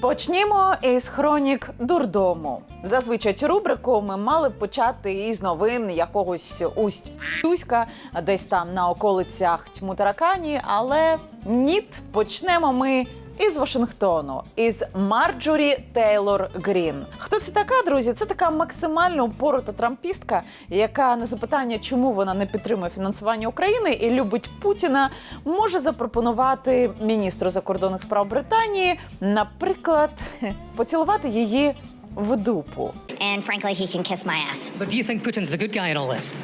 Почнімо із хронік дурдому. Зазвичай цю рубрику ми мали б почати із новин якогось усть Пюська, десь там на околицях тьму таракані, але ніт, почнемо ми. Із Вашингтону, із Марджорі Тейлор Грін. Хто це така, друзі? Це така максимально упорота трампістка, яка на запитання, чому вона не підтримує фінансування України і любить Путіна, може запропонувати міністру закордонних справ Британії, наприклад, поцілувати її в дупу. And frankly, he can kiss my ass. But do you think Putin's the good guy in all this?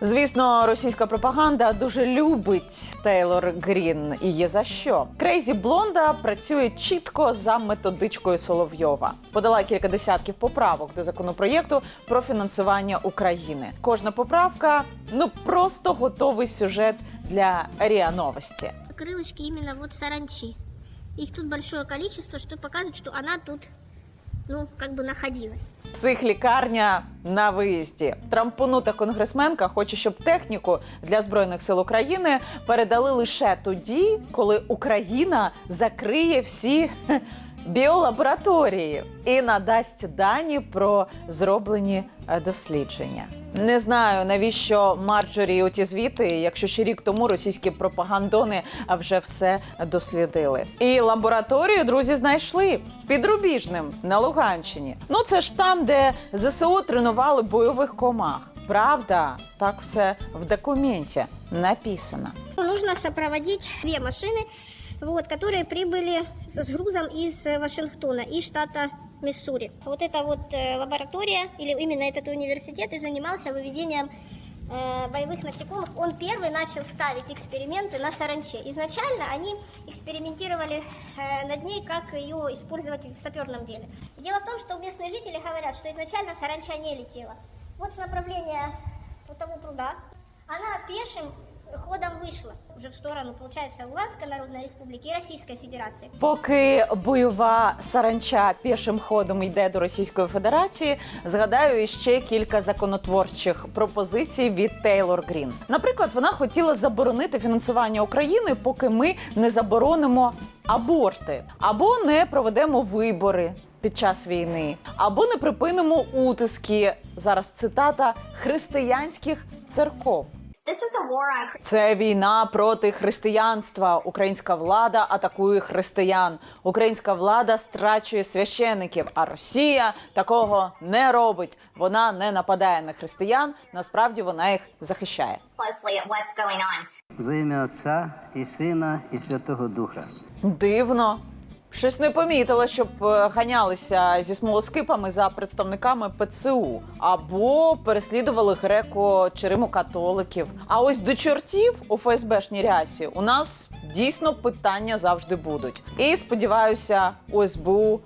Звісно, російська пропаганда дуже любить Тейлор Грін і є за що. Крейзі Блонда працює чітко за методичкою Соловйова. Подала кілька десятків поправок до законопроєкту про фінансування України. Кожна поправка ну просто готовий сюжет для РІА Новості. крылышки именно вот саранчи. Их тут большое количество, что показывает, что она тут, ну, как бы находилась. Психлікарня на виїзді. Трампонута конгресменка хоче, щоб техніку для збройних сил України передали лише тоді, коли Україна закриє всі біолабораторії і надасть дані про зроблені е, дослідження. Не знаю навіщо Марджорі оті звіти, якщо ще рік тому російські пропагандони вже все дослідили. І лабораторію друзі знайшли під Рубіжним на Луганщині. Ну це ж там, де ЗСУ тренували бойових комах. Правда, так все в документі написано. Нужно сопроводить две машины, вот, которые прибыли с грузом из э, Вашингтона и штата Миссури. Вот эта вот э, лаборатория, или именно этот университет, и занимался выведением э, боевых насекомых. Он первый начал ставить эксперименты на саранче. Изначально они экспериментировали над ней, как ее использовать в саперном деле. Дело в том, что местные жители говорят, что изначально саранча не летела. Вот с направления вот того пруда она пешим ходом вышла уже в сторону, получается, Луганской Народной Республики и Российской Федерации. Поки бойова саранча пішим ходом йде до Російської Федерації, згадаю іще кілька законотворчих пропозицій від Тейлор Грін. Наприклад, вона хотіла заборонити фінансування України, поки ми не заборонимо аборти або не проведемо вибори. Під час війни або не припинимо утиски зараз цитата християнських церков. Це війна проти християнства. Українська влада атакує християн. Українська влада страчує священиків. А Росія такого не робить. Вона не нападає на християн. Насправді вона їх захищає. Во ім'я Отця і Сина і Святого Духа. Дивно. Щось не помітила, щоб е, ганялися зі смолоскипами за представниками ПЦУ або переслідували греко чи римокатоликів. А ось до чортів у ФСБшній рясі у нас дійсно питання завжди будуть. І сподіваюся, у СБУ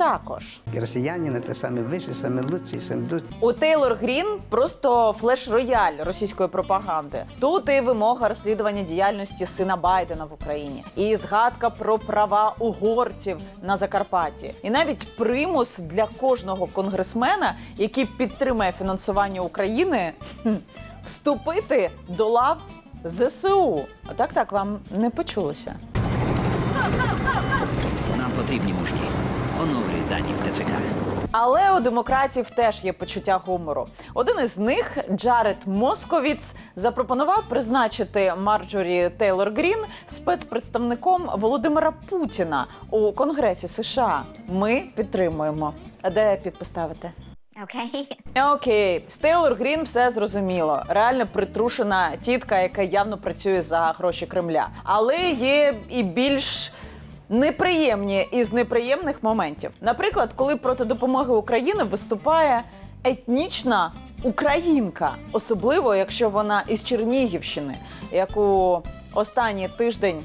також. І росіяни це самі вищі, самі лучші, самі дуже. У Тейлор Грін просто флеш-рояль російської пропаганди. Тут і вимога розслідування діяльності сина Байдена в Україні, і згадка про права угорців на Закарпатті, і навіть примус для кожного конгресмена, який підтримує фінансування України, вступити до лав ЗСУ. Так, так вам не почулося. Нам потрібні мужні. Дані в ТЦК. Але у демократів теж є почуття гумору. Один із них, Джаред Московіц, запропонував призначити Марджорі Тейлор Грін спецпредставником Володимира Путіна у Конгресі США. Ми підтримуємо. А де підпис ставити? Okay. Окей, з Тейлор Грін все зрозуміло. Реально притрушена тітка, яка явно працює за гроші Кремля. Але є і більш неприємні із неприємних моментів. Наприклад, коли проти допомоги України виступає етнічна українка, особливо якщо вона із Чернігівщини, яку останній тиждень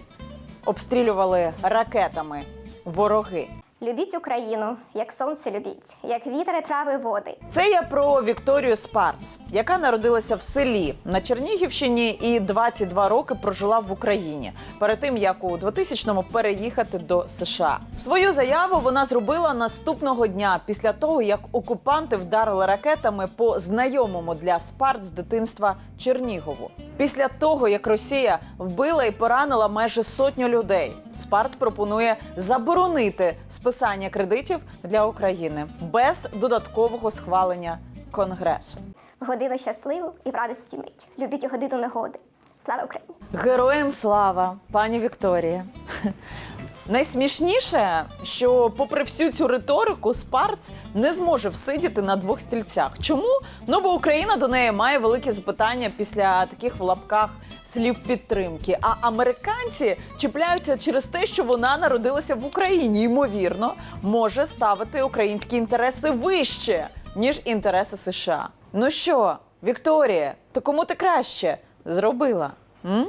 обстрілювали ракетами вороги. Любіть Україну, як сонце любіть, як вітер і трави води. Це я про Вікторію Спарц, яка народилася в селі на Чернігівщині і 22 роки прожила в Україні перед тим, як у 2000-му переїхати до США. Свою заяву вона зробила наступного дня після того, як окупанти вдарили ракетами по знайомому для Спарц дитинства Чернігову. Після того, як Росія вбила і поранила майже сотню людей, Спарц пропонує заборонити списання кредитів для України без додаткового схвалення Конгресу. Година щасливу і в радості мить. Любіть годину негоди. Слава Україні! Героям слава, пані Вікторія. Найсмішніше, що, попри всю цю риторику, Спарц не зможе всидіти на двох стільцях. Чому? Ну бо Україна до неї має великі запитання після таких в лапках слів підтримки. А американці чіпляються через те, що вона народилася в Україні. Ймовірно, може ставити українські інтереси вище ніж інтереси США. Ну що, Вікторія, то кому ти краще зробила? М?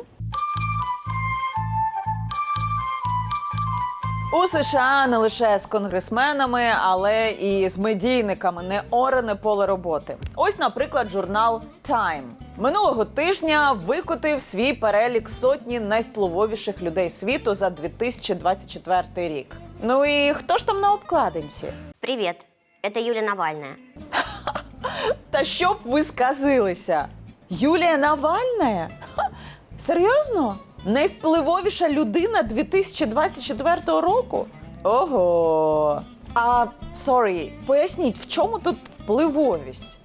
У США не лише з конгресменами, але і з медійниками не неорене поле роботи. Ось, наприклад, журнал Time минулого тижня викотив свій перелік сотні найвпливовіших людей світу за 2024 рік. Ну і хто ж там на обкладинці? Привет, это Юлия Навальная. Та щоб ви сказилися, Юлія Навальна? Серйозно? Найвпливовіша людина 2024 року? Ого. А сорі, поясніть, в чому тут впливовість?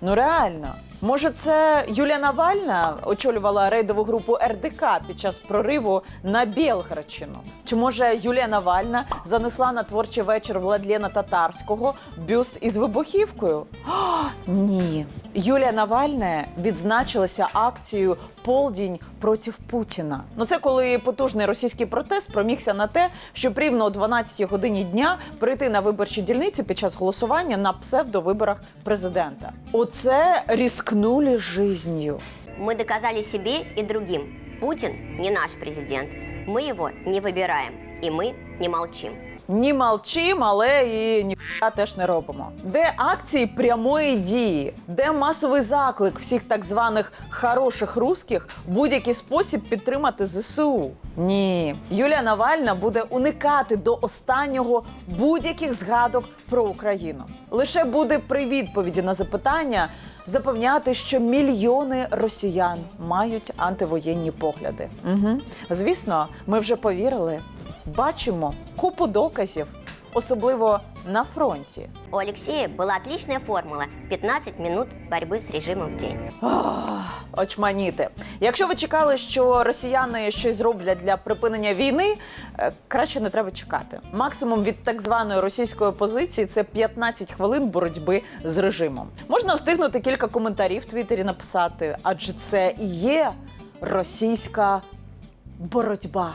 Ну реально. Може, це Юлія Навальна очолювала рейдову групу РДК під час прориву на Білградщину? Чи може Юлія Навальна занесла на творчий вечір Владлена Татарського бюст із вибухівкою? А, ні. Юлія Навальна відзначилася акцією Полдінь проти Путіна. Ну це коли потужний російський протест промігся на те, щоб рівно о 12 годині дня прийти на виборчі дільниці під час голосування на псевдовиборах президента. Оце різкнули жизнью. Мы доказали себе и другим, Путин не наш президент. Мы его не выбираем, и мы не молчим. Ні молчим, але і ніхуя теж не робимо. Де акції прямої дії, де масовий заклик всіх так званих хороших русських будь-який спосіб підтримати ЗСУ? Ні, Юлія Навальна буде уникати до останнього будь-яких згадок про Україну. Лише буде при відповіді на запитання запевняти, що мільйони росіян мають антивоєнні погляди. Угу. Звісно, ми вже повірили. Бачимо купу доказів, особливо на фронті. У Алексея была отличная формула 15 минут борьбы с режимом в день. Ах, Очманіти. Якщо ви чекали, що росіяни щось зроблять для припинення війни, е, краще не треба чекати. Максимум від так званої російської опозиції це 15 хвилин боротьби з режимом. Можна встигнути кілька коментарів в Твіттері написати, адже це і є російська боротьба.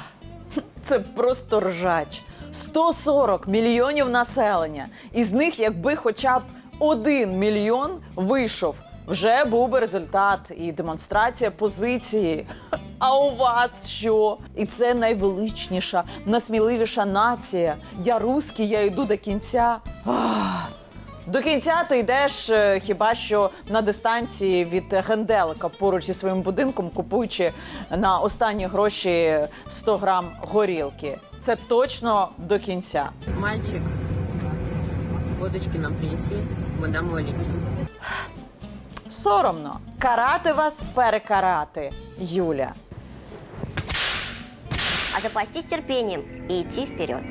Це просто ржач. 140 мільйонів населення. Із них, якби хоча б один мільйон вийшов, вже був би результат і демонстрація позиції. А у вас що? І це найвеличніша, насміливіша нація. Я русський, я йду до кінця. Ах. До кінця ти йдеш е, хіба що на дистанції від генделика поруч із своїм будинком, купуючи на останні гроші 100 грам горілки. Це точно до кінця. Мальчик, водочки нам принеси, мадам Валентин. Соромно карати вас перекарати, Юля. А запастись терпением и идти вперед.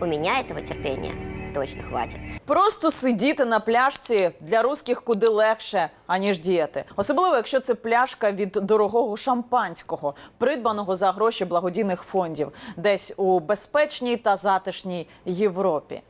У меня этого терпения точно хватит. Просто сидіти на пляшці для русських куди легше, аніж діяти. Особливо, якщо це пляшка від дорогого шампанського, придбаного за гроші благодійних фондів, десь у безпечній та затишній Європі.